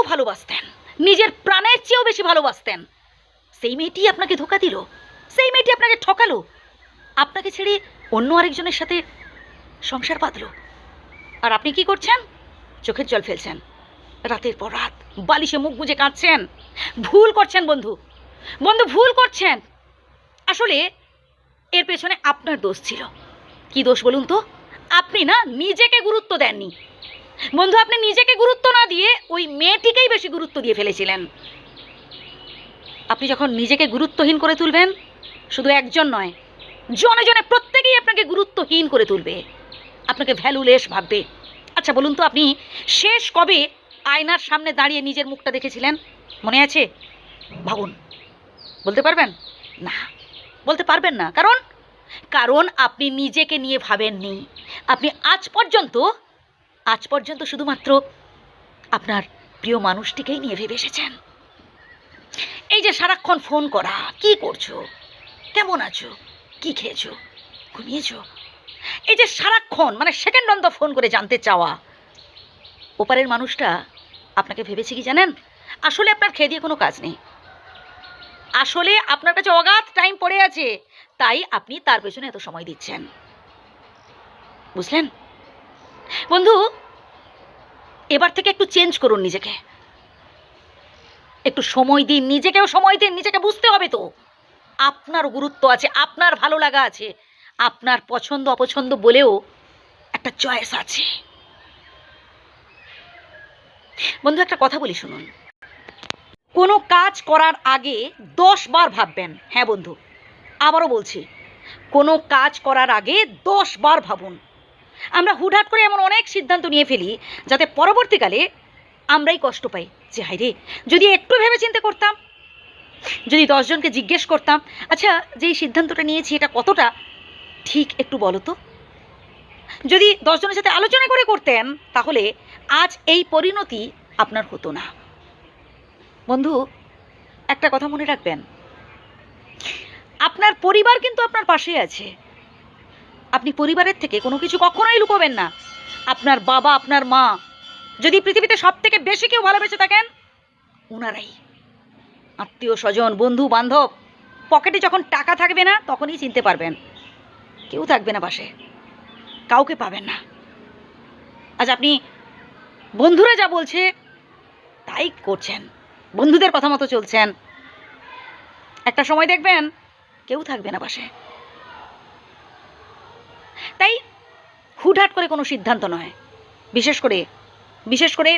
এত ভালোবাসতেন। নিজের প্রাণের চেয়েও বেশি ভালোবাসতেন। সেই মেয়েটি আপনাকে ধোকা দিল, সেই মেয়েটি আপনাকে ঠকালো। আপনাকে ছেড়ে অন্য আরেকজনের সাথে সংসার বাঁধলো। আর আপনি কি করছেন? চোখের জল ফেলছেন। রাতের পর রাত বালিশে মুখ গুজে কাঁদছেন। ভুল করছেন বন্ধু। বন্ধু, ভুল করছেন। আসলে এর পেছনে আপনার দোষ ছিল। কি দোষ বলুন তো? আপনি না নিজেকে গুরুত্ব দেননি। বন্ধু, আপনি নিজেকে গুরুত্ব না দিয়ে ওই মেয়েটিকেই বেশি গুরুত্ব দিয়ে ফেলেছিলেন। আপনি যখন নিজেকে গুরুত্বহীন করে তুলবেন, শুধু একজন নয়, জনে জনে প্রত্যেকেই আপনাকে গুরুত্বহীন করে তুলবে। আপনাকে ভ্যালুলেস ভাববে। আচ্ছা বলুন তো, আপনি শেষ কবে আয়নার সামনে দাঁড়িয়ে নিজের মুখটা দেখেছিলেন? মনে আছে? ভাবুন। বলতে পারবেন? না, বলতে পারবেন না। কারণ? কারণ আপনি নিজেকে নিয়ে ভাবেননি। আপনি আজ পর্যন্ত আজ পর্যন্ত শুধুমাত্র আপনার প্রিয় মানুষটিকেই নিয়ে ভেবে এসেছেন। এই যে সারাক্ষণ ফোন করা, কি করছ? কেমন আছো? কি খেয়েছো? ঘুমিয়েছো? এই যে সারাক্ষণ মানে সেকেন্ড অন্ত ফোন করে জানতে চাওয়া, ওপারের মানুষটা আপনাকে ভেবেছে কি জানেন? আসলে আপনার খেয়ে দিয়ে কোনো কাজ নেই। আসলে আপনার কাছে অগাধ টাইম পড়ে আছে, তাই আপনি তার পেছনে এত সময় দিচ্ছেন। বুঝলেন? বন্ধু এবার থেকে একটু চেঞ্জ করুন নিজেকে। একটু সময় দিন নিজেকেও, সময় দিন নিজেকে, বুঝতে হবে তো। আপনার গুরুত্ব আছে, আপনার ভালো লাগা আছে, আপনার পছন্দ, অপছন্দ বলেও একটা চয়েস আছে। বন্ধু, একটা কথা বলি, শুনুন। কোনো কাজ করার আগে দশ বার ভাববেন। হ্যাঁ বন্ধু, আবারও বলছি, কোনো কাজ করার আগে দশ বার ভাবুন। আমরা হুটহাট করে এমন অনেক সিদ্ধান্ত নিয়ে ফেলি যাতে পরবর্তীকালে আমরাই কষ্ট পাই। যে হাই রে যদি একটু ভেবে চিন্তে করতাম, যদি দশজনকে জিজ্ঞেস করতাম আচ্ছা যেই সিদ্ধান্তটা নিয়েছি এটা কতটা, ঠিক একটু বলো তো। যদি দশজনের সাথে আলোচনা করে করতেন, তাহলে আজ এই পরিণতি আপনার হতো না। বন্ধু, একটা কথা মনে রাখবেন। আপনার পরিবার কিন্তু আপনার পাশে আছে। আপনি পরিবারের থেকে কোনো কিছু কখনোই লুকোবেন না। আপনার বাবা, আপনার মা, যদি পৃথিবীতে সব থেকে বেশি কেউ ভালোবেসে থাকেন ওনারাই আত্মীয় স্বজন, বন্ধু, বান্ধব, পকেটে যখন টাকা থাকবে না, তখনই চিনতে পারবেন। কেউ থাকবে না পাশে। কাউকে পাবেন না। আজ আপনি বন্ধুরা যা বলছে, তাই করছেন। বন্ধুদের কথা মতো চলছেন। একটা সময় দেখবেন, কেউ থাকবে না পাশে। তাই হুটহাট করে কোনো সিদ্ধান্ত নয়। বিশেষ করে বিশেষ করে